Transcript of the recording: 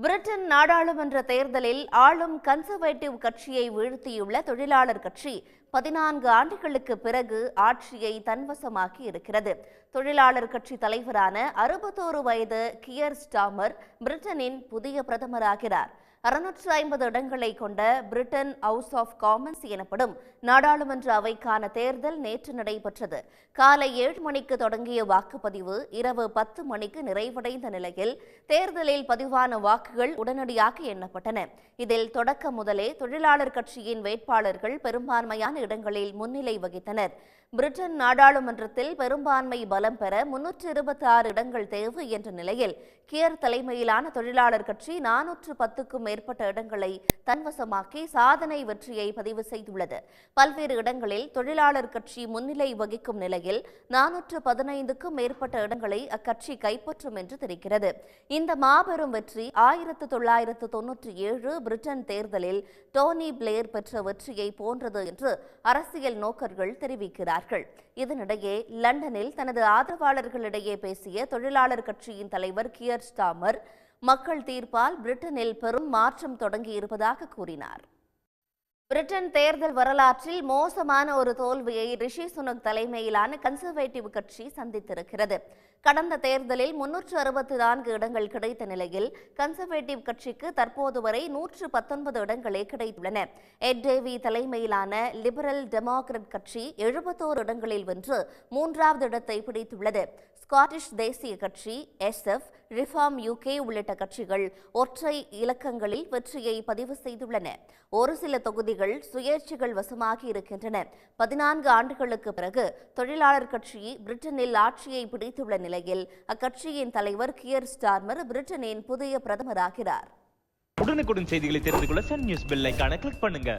Britain நாடாளுமன்ற தேர்தலில் ஆளும் கன்சர்வேட்டிவ் கட்சியை வீழ்த்தியுள்ள தொழிலாளர் கட்சி பதினான்கு ஆண்டுகளுக்கு பிறகு ஆட்சியை தன்வசமாக்கி இருக்கிறது. தொழிலாளர் கட்சி தலைவரான அறுபத்தோரு வயது கியர் ஸ்டாமர் பிரிட்டனின் புதிய பிரதமராகிறார். அறுநூற்று ஐம்பது இடங்களை கொண்ட பிரிட்டன் ஹவுஸ் ஆஃப் காமன்ஸ் எனப்படும் நாடாளுமன்ற அவைக்கான தேர்தல் நேற்று நடைபெற்றது. காலை ஏழு மணிக்கு தொடங்கிய வாக்குப்பதிவு இரவு பத்து மணிக்கு நிறைவடைந்த நிலையில் தேர்தலில் பதிவான வாக்குகள் உடனடியாக எண்ணப்பட்டன. இதில் தொடக்க முதலே தொழிலாளர் கட்சியின் வேட்பாளர்கள் பெரும்பான்மையான இடங்களில் முன்னிலை வகித்தனர். பிரிட்டன் நாடாளுமன்றத்தில் பெரும்பான்மை பலம் பெற முன்னூற்று இருபத்தி ஆறு இடங்கள் தேவை என்ற நிலையில் கியர் தலைமையிலான தொழிலாளர் கட்சி நானூற்று பத்துக்கும் மேற்பட்ட இடங்களை தன்வசமாக்கி சாதனை வெற்றியை பதிவு செய்துள்ளது. பல்வேறு இடங்களில் தொழிலாளர் கட்சி முன்னிலை வகிக்கும் நிலையில் நானூற்று பதினைந்துக்கும் மேற்பட்ட இடங்களை அக்கட்சி கைப்பற்றும் என்று தெரிகிறது. இந்த மாபெரும் வெற்றி ஆயிரத்து தொள்ளாயிரத்து தொன்னூற்றி ஏழு பிரிட்டன் தேர்தலில் டோனி பிளேர் பெற்ற வெற்றியை போன்றது என்று அரசியல் நோக்கர்கள் தெரிவிக்கிறார்கள். இதனிடையே லண்டனில் தனது ஆதரவாளர்களிடையே பேசிய தொழிலாளர் கட்சியின் தலைவர் கியர் ஸ்டாமர் மக்கள் தீர்ப்பால் பிரிட்டனில் பெரும் மாற்றம் தொடங்கி இருப்பதாக கூறினார். பிரிட்டன் தேர்தல் வரலாற்றில் மோசமான ஒரு தோல்வியை ரிஷி சுனக் தலைமையிலான கன்சர்வேட்டிவ் கட்சி சந்தித்திருக்கிறது. கடந்த தேர்தலில் முன்னூற்று அறுபத்தி நான்கு இடங்கள் கிடைத்த நிலையில் கன்சர்வேட்டிவ் கட்சிக்கு தற்போது வரை நூற்று பத்தொன்பது இடங்களே கிடைத்துள்ளன. எட்டேவி தலைமையிலான லிபரல் டெமோக்ரட் கட்சி எழுபத்தோரு இடங்களில் வென்று மூன்றாவது இடத்தை பிடித்துள்ளது. ஸ்காட்டிஷ் தேசிய கட்சி எஸ்எஃப் ரிஃபார்ம் யூகே உள்ளிட்ட கட்சிகள் ஒற்றை இலக்கங்களில் வெற்றியை பதிவு செய்துள்ளன. ஒரு சில தொகுதிகள் சுயேட்சைகள் வசமாகி இருக்கின்றன. பதினான்கு ஆண்டுகளுக்கு பிறகு தொழிலாளர் கட்சி பிரிட்டனில் ஆட்சியை பிடித்துள்ள நிலையில் அக்கட்சியின் தலைவர் கியர் ஸ்டார்மர் பிரிட்டனின் புதிய பிரதமராகிறார். உடனுக்குடன் செய்திகளை தெரிந்து கொள்ள சன் நியூஸ் பெல்லைக்கான கிளிக் பண்ணுங்க.